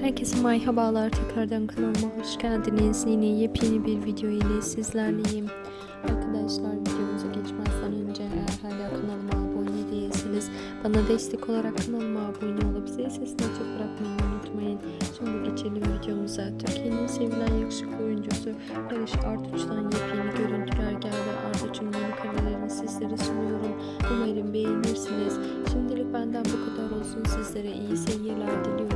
Herkese merhabalar tekrardan kanalıma hoş geldiniz. Yine yepyeni bir video ile sizlerleyim. Arkadaşlar videomuza geçmezden önce eğer hala kanalıma abone değilseniz bana destek olarak kanalıma abone olup zil sesini açıp bırakmayı unutmayın. Şimdi geçelim videomuza. Türkiye'nin sevilen yakışıklı oyuncusu Barış Arduç'tan yepyeni görüntüler geldi. Arduç'un yeni karelerini sizlere sunuyorum. Umarım beğenirsiniz. Şimdilik benden bu kadar olsun. Sizlere iyi seyirler diliyorum.